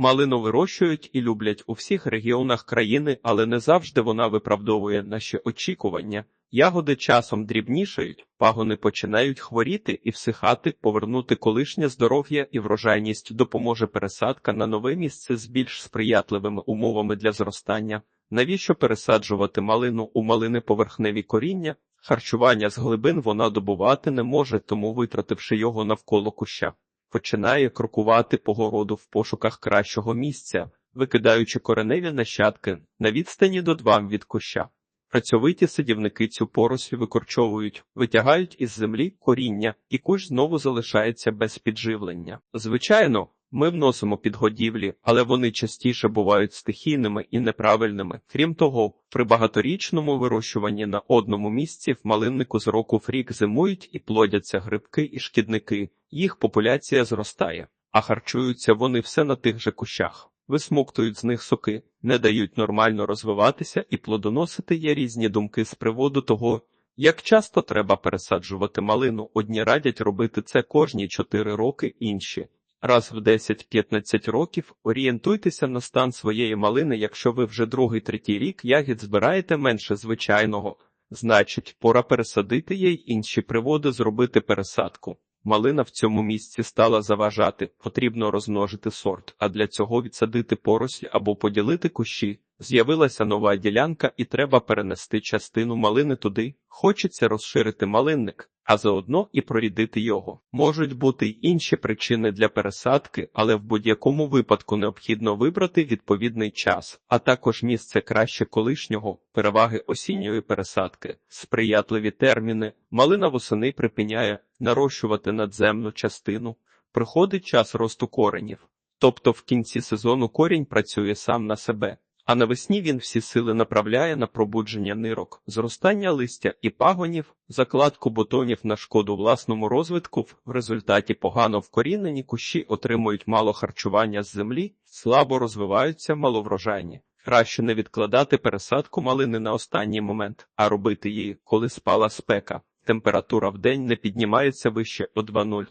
Малину вирощують і люблять у всіх регіонах країни, але не завжди вона виправдовує наші очікування. Ягоди часом дрібнішають, пагони починають хворіти і всихати, повернути колишнє здоров'я і врожайність допоможе пересадка на нове місце з більш сприятливими умовами для зростання. Навіщо пересаджувати малину у малини поверхневі коріння? Харчування з глибин вона добувати не може, тому витративши його навколо куща починає крокувати по городу в пошуках кращого місця, викидаючи кореневі нащадки на відстані до двам від куща. Працьовиті садівники цю поросль викорчовують, витягають із землі коріння, і кущ знову залишається без підживлення. Звичайно, ми вносимо підгодівлі, але вони частіше бувають стихійними і неправильними. Крім того, при багаторічному вирощуванні на одному місці в малиннику з року в рік зимують і плодяться грибки і шкідники, їх популяція зростає, а харчуються вони все на тих же кущах. Висмоктують з них соки, не дають нормально розвиватися і плодоносити є різні думки з приводу того, як часто треба пересаджувати малину. Одні радять робити це кожні 4 роки, інші раз в 10-15 років. Орієнтуйтеся на стан своєї малини, якщо ви вже другий третій рік ягід збираєте менше звичайного, значить, пора пересадити їй інші приводи зробити пересадку. Малина в цьому місці стала заважати, потрібно розмножити сорт, а для цього відсадити поросль або поділити кущі. З'явилася нова ділянка і треба перенести частину малини туди. Хочеться розширити малинник, а заодно і прорідити його. Можуть бути й інші причини для пересадки, але в будь-якому випадку необхідно вибрати відповідний час, а також місце краще колишнього, переваги осінньої пересадки, сприятливі терміни. Малина восени припиняє нарощувати надземну частину, приходить час росту коренів. Тобто в кінці сезону корінь працює сам на себе. А навесні він всі сили направляє на пробудження нирок, зростання листя і пагонів, закладку бутонів на шкоду власному розвитку. В результаті погано вкорінені кущі отримують мало харчування з землі, слабо розвиваються маловрожайні. Краще не відкладати пересадку малини на останній момент, а робити її, коли спала спека. Температура в день не піднімається вище о 2,0,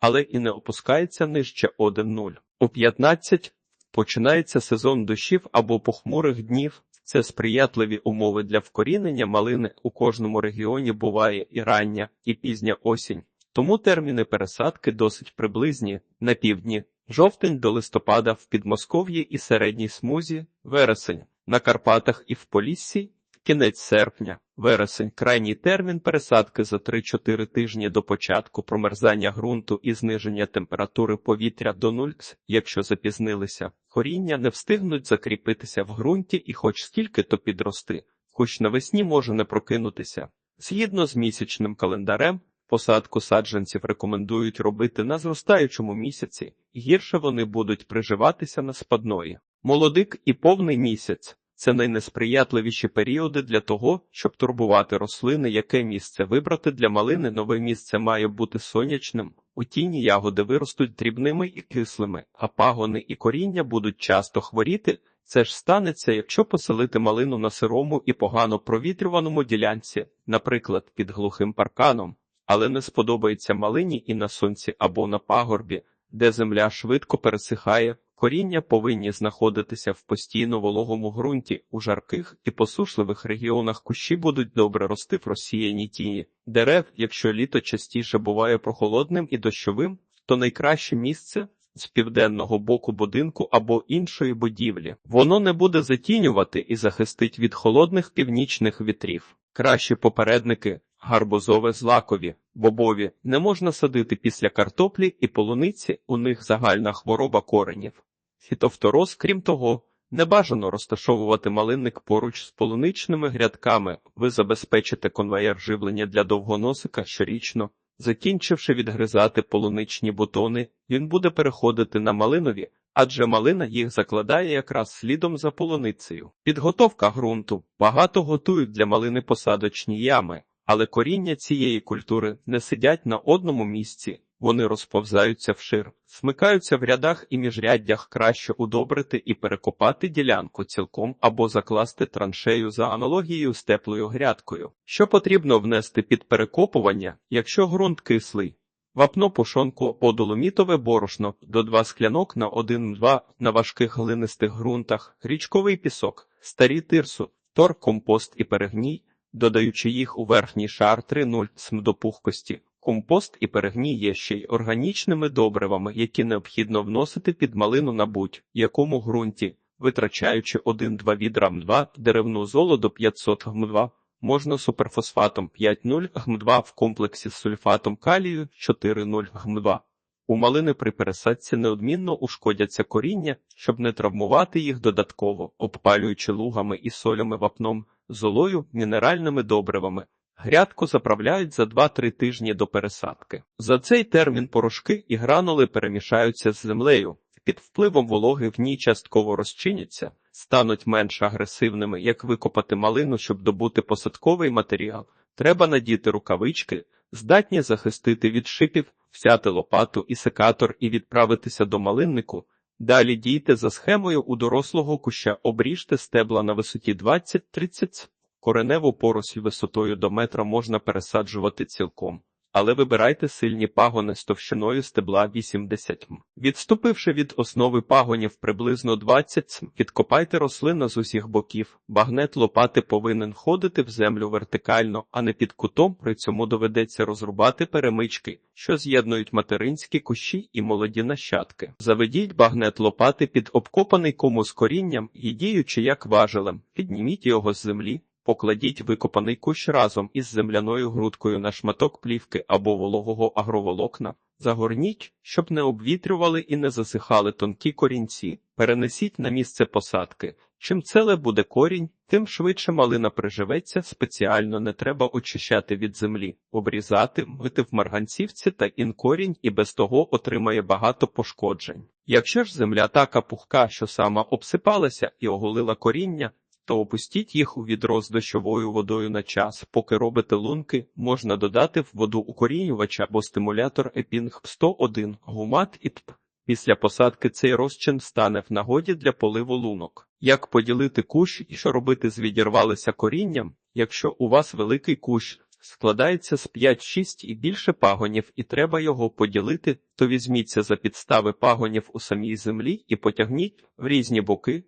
але і не опускається нижче 1,0. У 15 Починається сезон дощів або похмурих днів. Це сприятливі умови для вкорінення малини у кожному регіоні буває і рання, і пізня осінь. Тому терміни пересадки досить приблизні на півдні, жовтень до листопада в Підмосков'ї і середній смузі, вересень, на Карпатах і в Поліссі, кінець серпня, вересень, крайній термін пересадки за 3-4 тижні до початку промерзання ґрунту і зниження температури повітря до нуль, якщо запізнилися. Коріння не встигнуть закріпитися в ґрунті і хоч стільки то підрости, хоч навесні може не прокинутися. Згідно з місячним календарем, посадку саджанців рекомендують робити на зростаючому місяці, гірше вони будуть приживатися на спадної. Молодик і повний місяць це найнесприятливіші періоди для того, щоб турбувати рослини, яке місце вибрати для малини нове місце має бути сонячним. У тіні ягоди виростуть дрібними і кислими, а пагони і коріння будуть часто хворіти. Це ж станеться, якщо поселити малину на сирому і погано провітрюваному ділянці, наприклад, під глухим парканом, але не сподобається малині і на сонці або на пагорбі, де земля швидко пересихає. Коріння повинні знаходитися в постійно вологому ґрунті, у жарких і посушливих регіонах кущі будуть добре рости в розсіяній тіні. Дерев, якщо літо частіше буває прохолодним і дощовим, то найкраще місце з південного боку будинку або іншої будівлі. Воно не буде затінювати і захистить від холодних північних вітрів. Кращі попередники гарбузове злакові, бобові не можна садити після картоплі і полуниці, у них загальна хвороба коренів. Фітофтороз, крім того, не бажано розташовувати малинник поруч з полуничними грядками, ви забезпечите конвеєр живлення для довгоносика щорічно. Закінчивши відгризати полуничні бутони, він буде переходити на малинові, адже малина їх закладає якраз слідом за полуницею. Підготовка ґрунту багато готують для малини посадочні ями, але коріння цієї культури не сидять на одному місці. Вони розповзаються вшир, смикаються в рядах і міжряддях краще удобрити і перекопати ділянку цілком або закласти траншею за аналогією з теплою грядкою. Що потрібно внести під перекопування, якщо ґрунт кислий? Вапно пушонку подоломітове борошно до 2 склянок на 1-2 на важких глинистих ґрунтах, річковий пісок, старі тирсу, тор, компост і перегній, додаючи їх у верхній шар 3-0 см до пухкості. Компост і перегній є ще й органічними добривами, які необхідно вносити під малину на будь-якому ґрунті, витрачаючи 1-2 відра м2, деревну золоду 500 гм2, можна суперфосфатом 5,0 гм2 в комплексі з сульфатом калію 4,0 гм2. У малини при пересадці неодмінно ушкодяться коріння, щоб не травмувати їх додатково, обпалюючи лугами і солями вапном, золою, мінеральними добривами. Грядку заправляють за 2-3 тижні до пересадки. За цей термін порошки і гранули перемішаються з землею. Під впливом вологи в ній частково розчиняться, стануть менш агресивними, як викопати малину, щоб добути посадковий матеріал. Треба надіти рукавички, здатні захистити від шипів, взяти лопату і секатор і відправитися до малиннику. Далі дійте за схемою у дорослого куща, обріжте стебла на висоті 20-30 Кореневу поросль висотою до метра можна пересаджувати цілком, але вибирайте сильні пагони з товщиною стебла 80 м. Відступивши від основи пагонів приблизно 20 см, підкопайте рослина з усіх боків. Багнет лопати повинен ходити в землю вертикально, а не під кутом. При цьому доведеться розрубати перемички, що з'єднують материнські кущі і молоді нащадки. Заведіть багнет лопати під обкопаний кому з корінням і діючи як важелем, підніміть його з землі. Покладіть викопаний кущ разом із земляною грудкою на шматок плівки або вологого агроволокна. Загорніть, щоб не обвітрювали і не засихали тонкі корінці. Перенесіть на місце посадки. Чим целе буде корінь, тим швидше малина приживеться, спеціально не треба очищати від землі, обрізати, мити в марганцівці та інкорінь і без того отримає багато пошкоджень. Якщо ж земля така пухка, що сама обсипалася і оголила коріння, то опустіть їх у відро з дощовою водою на час. Поки робите лунки, можна додати в воду укорінювач або стимулятор епінг 101 гумат і ТП. Після посадки цей розчин стане в нагоді для поливу лунок. Як поділити кущ і що робити з відірвалися корінням, якщо у вас великий кущ складається з 5-6 і більше пагонів, і треба його поділити, то візьміться за підстави пагонів у самій землі і потягніть в різні боки.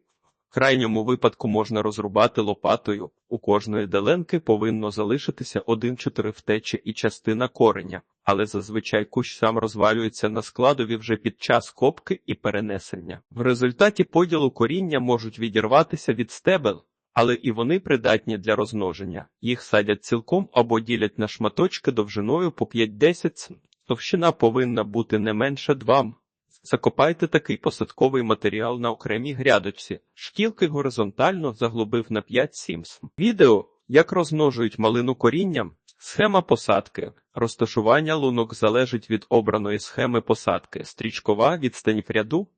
Крайньому випадку можна розрубати лопатою. У кожної деленки повинно залишитися один-чотири втечі і частина кореня, але зазвичай кущ сам розвалюється на складові вже під час копки і перенесення. В результаті поділу коріння можуть відірватися від стебел, але і вони придатні для розмноження. Їх садять цілком або ділять на шматочки довжиною по 5-10 см. Товщина повинна бути не менше 2 м. Закопайте такий посадковий матеріал на окремій грядочці. Шкілки горизонтально заглубив на 5-7 см. Відео, як розмножують малину корінням, схема посадки. Розташування лунок залежить від обраної схеми посадки. Стрічкова відстань в ряду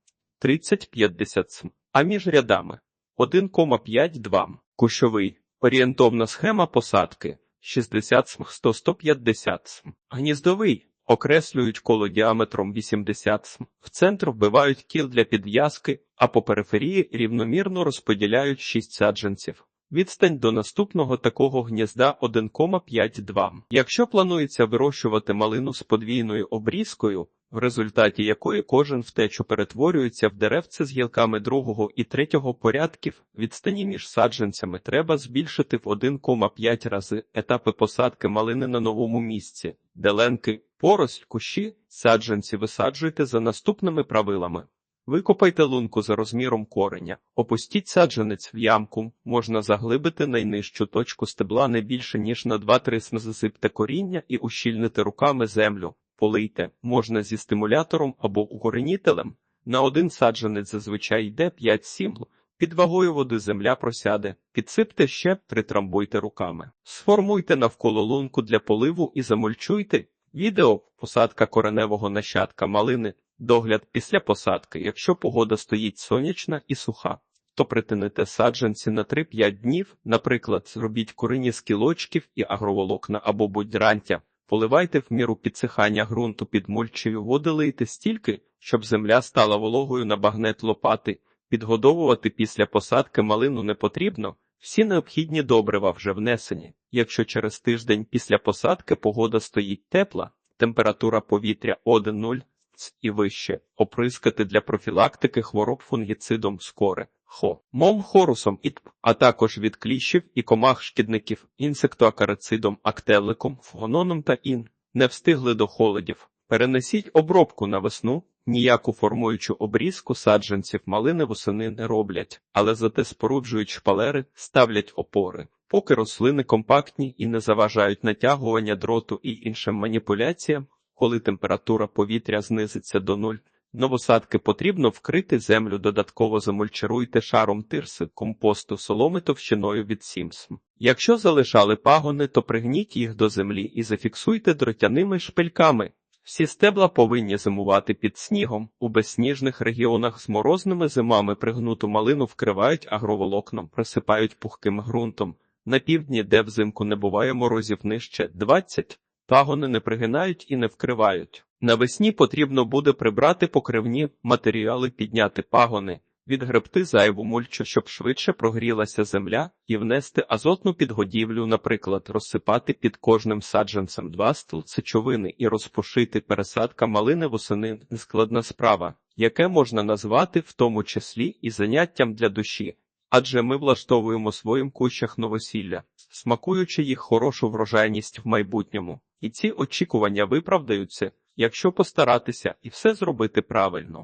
30-50 см, а між рядами 1,5-2. Кущовий. Орієнтовна схема посадки 60 см 100-150 см. Гніздовий. Окреслюють коло діаметром 80 см. В центр вбивають кіл для підв'язки, а по периферії рівномірно розподіляють 6 саджанців. Відстань до наступного такого гнізда 1,5-2. Якщо планується вирощувати малину з подвійною обрізкою, в результаті якої кожен втечу перетворюється в деревце з гілками другого і третього порядків, відстані між саджанцями треба збільшити в 1,5 рази етапи посадки малини на новому місці, деленки, поросль, кущі, саджанці висаджуйте за наступними правилами. Викопайте лунку за розміром кореня, опустіть саджанець в ямку, можна заглибити найнижчу точку стебла не більше, ніж на 2-3 см засипте коріння і ущільнити руками землю, полийте, можна зі стимулятором або укоренітелем. На один саджанець зазвичай йде 5-7 під вагою води земля просяде, підсипте ще, притрамбуйте руками. Сформуйте навколо лунку для поливу і замульчуйте. Відео посадка кореневого нащадка малини. Догляд після посадки, якщо погода стоїть сонячна і суха, то притинете саджанці на 3-5 днів, наприклад, зробіть курині з кілочків і агроволокна або будь-рантя, поливайте в міру підсихання ґрунту під мульчею води лийте стільки, щоб земля стала вологою на багнет лопати, підгодовувати після посадки малину не потрібно, всі необхідні добрива вже внесені. Якщо через тиждень після посадки погода стоїть тепла, температура повітря 1-0 і вище, оприскати для профілактики хвороб фунгіцидом скоре, хо, мом хорусом і тп, а також від кліщів і комах шкідників, інсектоакарицидом, актеликом, фгононом та ін. Не встигли до холодів. Перенесіть обробку на весну. Ніяку формуючу обрізку саджанців малини восени не роблять, але зате споруджують шпалери, ставлять опори. Поки рослини компактні і не заважають натягування дроту і іншим маніпуляціям, коли температура повітря знизиться до нуль, новосадки потрібно вкрити землю, додатково замульчируйте шаром тирси, компосту, соломи товщиною від 7 см. Якщо залишали пагони, то пригніть їх до землі і зафіксуйте дротяними шпильками. Всі стебла повинні зимувати під снігом. У безсніжних регіонах з морозними зимами пригнуту малину вкривають агроволокном, присипають пухким ґрунтом. На півдні, де взимку не буває морозів нижче 20, пагони не пригинають і не вкривають. Навесні потрібно буде прибрати покривні матеріали, підняти пагони, відгребти зайву мульчу, щоб швидше прогрілася земля, і внести азотну підгодівлю, наприклад, розсипати під кожним саджанцем два сечовини і розпушити пересадка малини восени – нескладна справа, яке можна назвати в тому числі і заняттям для душі. Адже ми влаштовуємо своїм кущах новосілля, смакуючи їх хорошу врожайність в майбутньому. І ці очікування виправдаються, якщо постаратися і все зробити правильно.